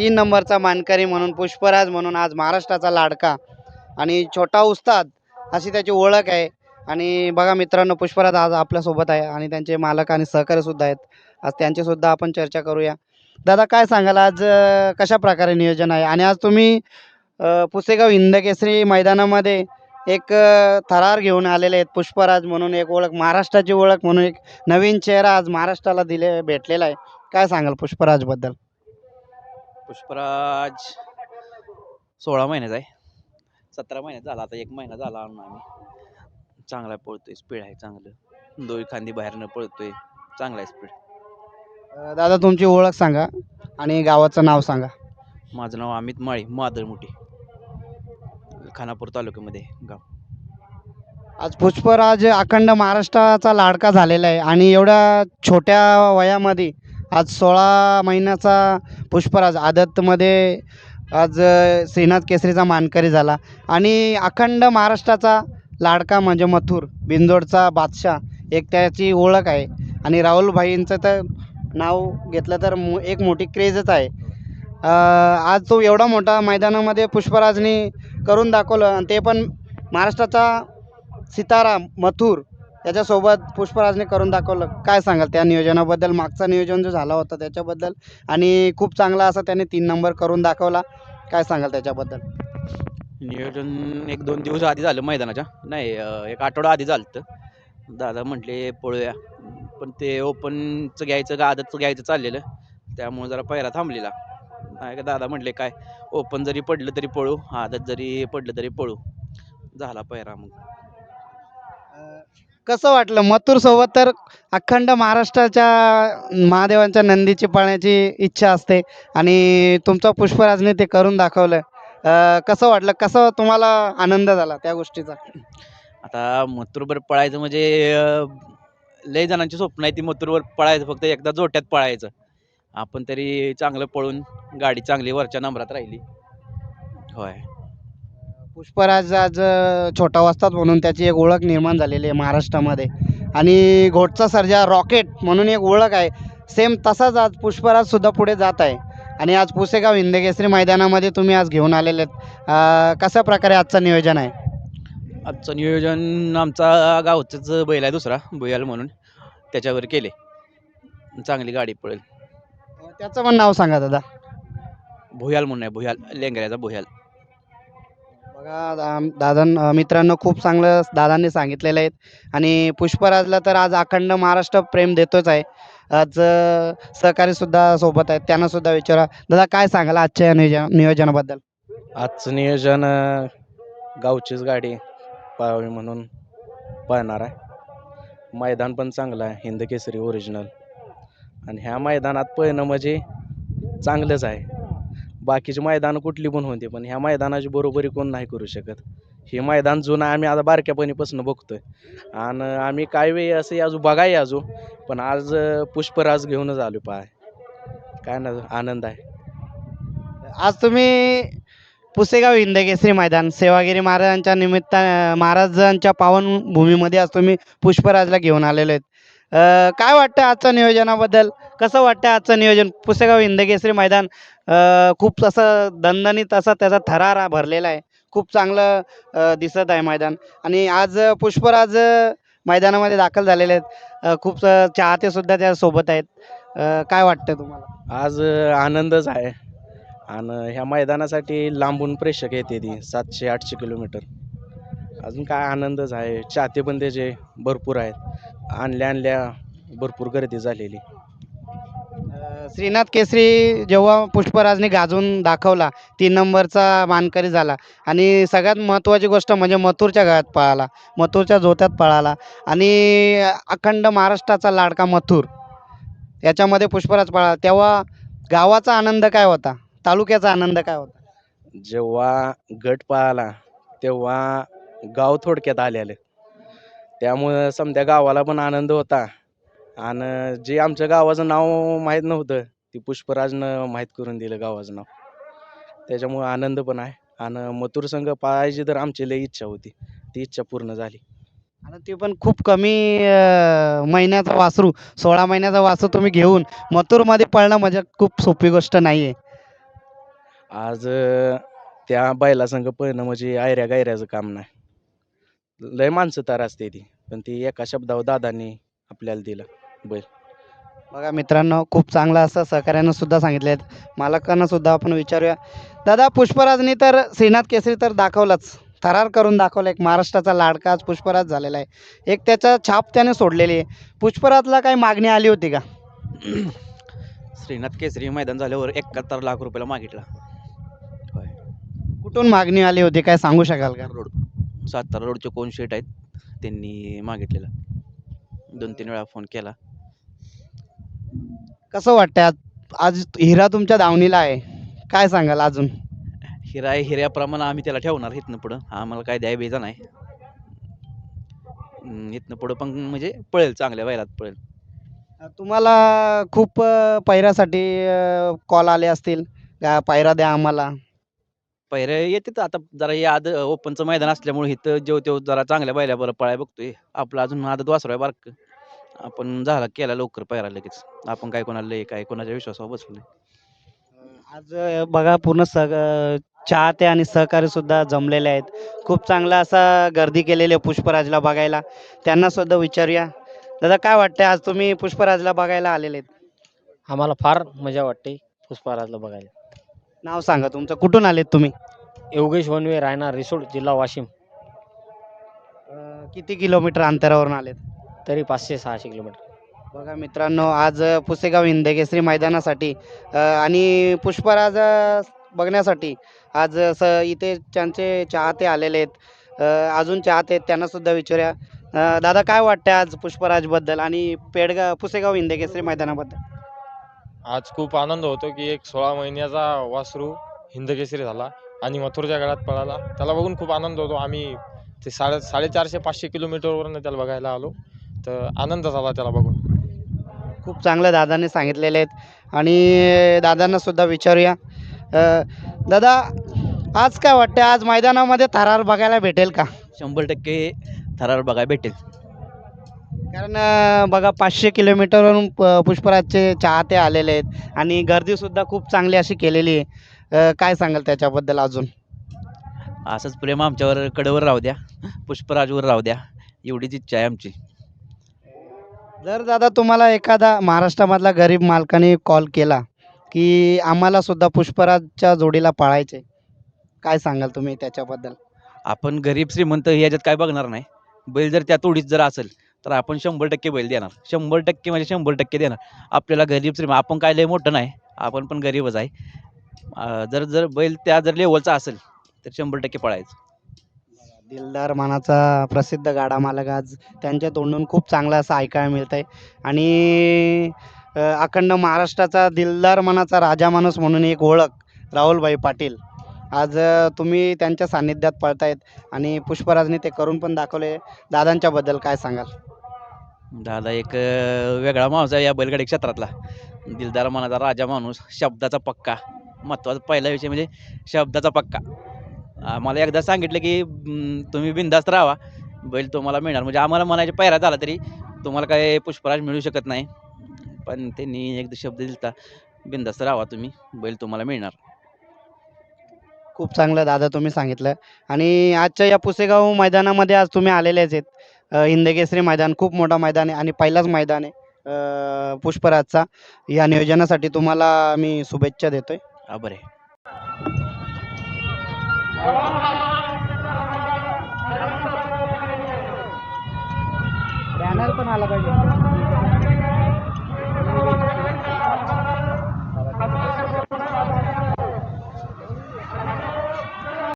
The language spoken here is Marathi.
तीन नंबरचा मानकरी म्हणून पुष्पराज म्हणून आज महाराष्ट्राचा लाडका आणि छोटा उस्ताद अशी त्याची ओळख आहे. आणि बघा मित्रांनो पुष्पराज आज आपल्यासोबत आहे आणि त्यांचे मालक आणि सहकार्यसुद्धा आहेत. आज त्यांचीसुद्धा आपण चर्चा करूया. दादा काय सांगाल? आज कशा प्रकारे नियोजन आहे? आणि आज तुम्ही पुसेगाव हिंदकेसरी मैदानामध्ये एक थरार घेऊन आलेले आहेत पुष्पराज म्हणून एक ओळख महाराष्ट्राची ओळख म्हणून एक नवीन चेहरा आज महाराष्ट्राला दिले भेटलेला आहे. काय सांगाल पुष्पराजबद्दल? पुष्पराज सोळा महिन्याचा आहे. सतरा महिन्यात झाला आता एक महिना झाला आणून आम्ही. चांगला पळतोय स्पीड आहे चांगलं. दोन खांदी बाहेरनं पळतोय चांगला आहे स्पीड अ, दादा तुमची ओळख सांगा आणि गावाचं नाव सांगा. माझं नाव अमित माळी मादळमुठी खानापूर तालुक्यामध्ये आहे गाव. आज पुष्पराज अखंड महाराष्ट्राचा लाडका झालेला आहे आणि एवढ्या छोट्या वयामध्ये आज सोळा महिन्याचा पुष्पराज आदतमध्ये आज श्रीनाथ केसरीचा मानकरी झाला. आणि अखंड महाराष्ट्राचा लाडका म्हणजे मथुर बिंदोडचा बादशाह एक त्याची ओळख आहे. आणि राहुलभाईंचं तर नाव घेतलं तर मो एक मोठी क्रेजच आहे. आज तो एवढा मोठा मैदानामध्ये पुष्पराजनी करून दाखवलं. आणि ते पण महाराष्ट्राचा सितारा मथुर त्याच्यासोबत पुष्पराजने करून दाखवलं. काय सांगाल? त्या नियोजनाबद्दल मागचा नियोजन जो झाला होता त्याच्याबद्दल आणि खूप चांगला असा त्याने तीन नंबर करून दाखवला. काय सांगाल त्याच्याबद्दल? नियोजन एक दोन दिवस आधी झालं मैदानाच्या. नाही एक आठवडा आधी झालं होतं. दादा म्हटले पळूया. पण ते ओपनचं घ्यायचं का आदतचं घ्यायचं चाललेलं त्यामुळे जरा पहिरा थांबलेला. नाही का दादा म्हटले काय ओपन जरी पडलं तरी पळू आदत जरी पडलं तरी पळू. झाला पहिरा मग. कसं वाटलं? मथुर सोबत तर अखंड महाराष्ट्राच्या महादेवांच्या नंदीची पाळण्याची इच्छा असते आणि तुमचा पुष्पराजने ते करून दाखवलं. अं, कसं वाटलं? कसं तुम्हाला आनंद झाला त्या गोष्टीचा? आता मथुरभर पळायचं म्हणजे अं, लय जणांची स्वप्न आहे ती मथुरवर पळायचं फक्त एकदा जोट्यात पळायचं. आपण तरी चांगलं पळून गाडी चांगली वरच्या नंबरात राहिली. होय. पुष्पराज आज छोटा वस्ताद म्हणून त्याची एक ओळख निर्माण झालेली आहे महाराष्ट्रामध्ये. आणि घोटचा सर्जा रॉकेट म्हणून एक ओळख आहे. सेम तसाच आज पुष्पराज सुद्धा पुढे जात आहे. आणि आज पुसेगाव हिंदकेसरी मैदानामध्ये तुम्ही आज घेऊन आलेले आहेत. कशा प्रकारे आजचं नियोजन आहे? आजचं नियोजन आमचा गावचाच बैल आहे दुसरा भुयाल म्हणून. त्याच्यावर केले. चांगली गाडी पळेल. त्याचं पण नाव सांगा दादा. भुयाल म्हणून आहे भुयाल लेंगऱ्याचा भुयाल. बघा दा- दादा मित्रांनो खूप चांगलं दादांनी सांगितलेलं आहे. आणि पुष्पराजला तर आज अखंड महाराष्ट्र प्रेम देतोच आहे. आज अ, सोबत आहेत. त्यांना सुद्धा विचारा. दादा काय सांगाल आजच्या या नियोजन नियोजनाबद्दल? आजचं नियोजन अं, गावचीच गाडी पळावी म्हणून पळणार आहे. मैदान पण चांगलं आहे. हिंद केसरी ओरिजिनल आणि ह्या मैदानात पळणं म्हणजे चांगलंच आहे. बाकीचे मैदान कुठली पण होते पण ह्या मैदानाची बरोबरी कोण नाही करू शकत. हे मैदान जुनं आम्ही आता बारक्यापणीपासून बघतोय. आणि आम्ही काय वेळी असं याजू बघाय याजू पण आज पुष्पराज घेऊनच आलो पाय. काय ना आनंद आहे. आज तुम्ही पुसेगाव हिंदकेसरी मैदान सेवागिरी महाराजांच्या निमित्ता महाराजांच्या पावनभूमीमध्ये आज तुम्ही पुष्पराजला घेऊन आलेले आहेत. अ, काय वाटतं आजच्या नियोजनाबद्दल? कसं वाटतं आजचं नियोजन? पुसेगाव हिंदकेसरी मैदान अ, खूप असं दणदणीत असा त्याचा थरार भरलेला आहे. खूप चांगलं अ, दिसत आहे मैदान. आणि आज पुष्पराज अ, मैदानामध्ये दाखल झालेले आहेत. अ, खूप अ, चाहते सुद्धा त्यासोबत आहेत. अ, काय वाटतं तुम्हाला? आज अ, आनंदच आहे. आणि ह्या मैदानासाठी लांबून प्रेक्षक येते ती सातशे आठशे किलोमीटर. अजून काय आनंदच आहे. चाहते पण त्याचे भरपूर आहेत. आणल्या आणल्या भरपूर गर्दी झालेली. श्रीनाथ केसरी जेव्हा पुष्पराजने गाजवून दाखवला तीन नंबरचा मानकरी झाला. आणि सगळ्यात महत्त्वाची गोष्ट म्हणजे मथुरच्या गळ्यात पळाला मथुरच्या जोत्यात पळाला. आणि अखंड महाराष्ट्राचा लाडका मथुर याच्यामध्ये पुष्पराज पळाला. तेव्हा गावाचा आनंद काय होता? तालुक्याचा आनंद काय होता? जेव्हा गट पळाला तेव्हा गाव थोडक्यात आलेलं. त्यामुळं समध्या गावाला पण आनंद होता. आणि जे आमच्या गावाचं नाव माहीत नव्हतं ते पुष्पराजनं माहीत करून दिलं गावाचं नाव. त्याच्यामुळं आनंद पण आहे. आणि मथुर संघ पाहायची तर आमची लई इच्छा होती. ती इच्छा पूर्ण झाली. आणि ते पण खूप कमी अ, महिन्याचा वासरू सोळा महिन्याचा वासरू तुम्ही घेऊन मथुरमध्ये पळणं म्हणजे खूप सोपी गोष्ट नाही आहे आज अं, त्या बैलासंग पळणं म्हणजे आयऱ्या गायऱ्याचं काम नाही. लय माणसं तर असते ती. पण ती एका शब्दावर दादांनी आपल्याला दिलं. बघा मित्रांनो खूप चांगलं असं सहकार्यानं सुद्धा सांगितले आहेत मालकांना सुद्धा आपण विचारूया. दादा पुष्पराजनी तर श्रीनाथ केसरी तर दाखवलंच. थरार करून दाखवलं. एक महाराष्ट्राचा लाडका आज पुष्पराज झालेला आहे. एक त्याचा छाप त्याने सोडलेली आहे. पुष्पराजला काही मागणी आली होती का? श्रीनाथ केसरी मैदान झाल्यावर एकाहत्तर लाख रुपयाला मागितला. होय कुठून मागणी आली होती? काय सांगू शकाल का? रोड. सातारा रोडचे कोण शेट आहेत त्यांनी मागितलेला. दोन तीन वेळा फोन केला. कसं वाटतंय आज? आज हिरा तुमच्या दावणीला आहे. काय सांगाल अजून? हिरा आहे हिऱ्याप्रमाणे आम्ही त्याला ठेवणार इथनं पुढं. आम्हाला काय द्याय बेजा नाही. हम्म, इथनं पुढं पण म्हणजे पळेल चांगल्या बैलात पळेल. तुम्हाला खूप अ, पैऱ्यासाठी कॉल आले असतील. का पायरा द्या आम्हाला. पहिरे येते तर आता जरा हे आद ओपनचं मैदान असल्यामुळे इथं जेव तेव जरा चांगल्या बैल्या बरं पळाय बघतोय. आपलं अजून आदत वासरू आहे बारक. आपण झाला केला लवकर पायरा लगेच. आपण काय कोणाला लय काय कोणाच्या विश्वासावर बसलो नाही. आज बघा पूर्ण सग चाहते आणि सहकारी सुद्धा जमलेले आहेत. खूप चांगला असा गर्दी केलेली आहे पुष्पराजला बघायला. त्यांना सुद्धा विचारूया. दादा काय वाटतंय? आज तुम्ही पुष्पराजला बघायला आलेले आहेत. आम्हाला फार मजा वाटते पुष्पराजला बघायला. नाव सांगा तुमचं. कुठून आलेत तुम्ही? योगेश वनवे राहणार रिसोड जिल्हा वाशिम. अ, किती किलोमीटर अंतरावरून आलेत? तरी पाचशे सहाशे किलोमीटर. बघा मित्रांनो आज पुसेगाव हिंदकेसरी मैदानासाठी अ, आणि पुष्पराज अ, बघण्यासाठी आज स इथे त्यांचे चाहते आलेले आहेत. अ, अजून चाहते आहेत त्यांना सुद्धा विचारूया. अ, दादा काय वाटतंय आज पुष्पराजबद्दल आणि पेडगाव पुसेगाव हिंदकेसरी मैदानाबद्दल? आज खूप आनंद होतो की एक सोळा महिन्याचा वासरू हिंदकेसरी झाला आणि मथुरच्या गळात पळाला. त्याला बघून खूप आनंद होतो. आम्ही ते साडे साडेचारशे पाचशे किलोमीटरवरून त्याला बघायला आलो. तर आनंद झाला त्याला बघून. खूप चांगलं दादाने सांगितलेले आहेत. आणि दादांना सुद्धा विचारूया. अ, दादा आज काय वाटतं आज मैदानामध्ये थरार बघायला भेटेल का? शंभर टक्के थरार बघायला भेटेल. कारण अ, बघा पाचशे किलोमीटरवरून प- पुष्पराजचे चाहते आलेले आहेत आणि गर्दीसुद्धा खूप चांगली अशी केलेली आहे. अ, काय सांगाल त्याच्याबद्दल अजून? असंच प्रेम आमच्यावर कडवर राहू द्या. पुष्पराजवर राहू द्या. एवढीच इच्छा आहे आमची. जर दादा तुम्हाला एखादा महाराष्ट्रामधला गरीब मालकाने कॉल केला की आम्हाला सुद्धा पुष्पराजच्या जोडीला पाळायचे काय सांगाल तुम्ही त्याच्याबद्दल? आपण गरीब श्रीमंत याच्यात काय बघणार नाही. बैल जर त्या तोडीत जर असेल तर आपण शंभर टक्के बैल देणार. शंभर टक्के म्हणजे शंभर टक्के देणार. आपल्याला गरीब श्रीम आपण काय लय मोठं नाही आपण पण गरीबच आहे. जर जर बैल त्या जर लेवलचा असेल तर शंभर टक्के पळायचं. दिलदार मानाचा प्रसिद्ध गाडा मालक आज त्यांच्या तोंडून खूप चांगला असं ऐकायला मिळतं आहे आणि अखंड महाराष्ट्राचा दिलदार मनाचा राजा माणूस म्हणून एक ओळख राहुलभाई पाटील. आज तुम्ही त्यांच्या सान्निध्यात पळतायत आणि पुष्पराजने ते करून पण दाखवले. दादांच्याबद्दल काय सांगाल? दादा एक वेगळा माणूस आहे या बैलगाडी क्षेत्रातला. दिलदार मनाचा राजा माणूस शब्दाचा पक्का. महत्त्वाचा पहिला विषय म्हणजे शब्दाचा पक्का. मला एकदा सांगितलं की तुम्ही बिंदास्त राहा. बैल तुम्हाला मिळणार. म्हणजे आम्हाला म्हणायचे पहिरा झाला तरी तुम्हाला काय पुष्पराज मिळू शकत नाही. पण त्यांनी एकदा शब्द दिलता बिंदास्त राहा तुम्ही. बैल तुम्हाला मिळणार. खूप चांगलं दादा तुम्ही सांगितलं. आणि आजच्या या पुसेगाव मैदानामध्ये आज तुम्ही आलेलेच आहेत. हिंदकेसरी मैदान खूप मोठा मैदान आहे आणि पहिलाच मैदान आहे. पुष्पराजचा या नियोजनासाठी तुम्हाला मी शुभेच्छा देतोय. आभार आहे. बॅनर पण आला पाहिजे.